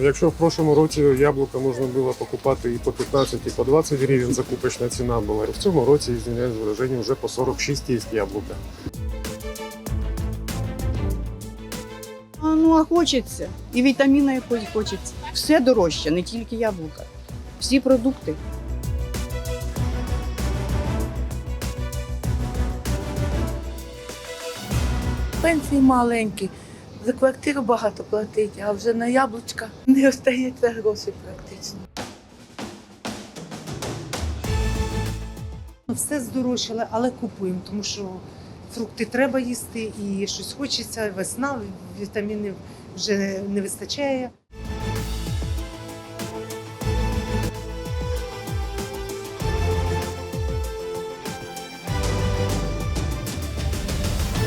Якщо в прошлому році яблука можна було покупати і по 15, і по 20 гривень закупочна ціна була, в цьому році, извиняюсь, вираження, вже по 46 є яблука. Ну а хочеться. І вітаміна якось хочеться. Все дорожче, не тільки яблука. Всі продукти. Пенсії маленькі, за квартиру багато платить, а вже на яблучка не остається грошей практично. Все здорожчало, але купуємо, тому що фрукти треба їсти і щось хочеться, весна, вітамінів вже не вистачає.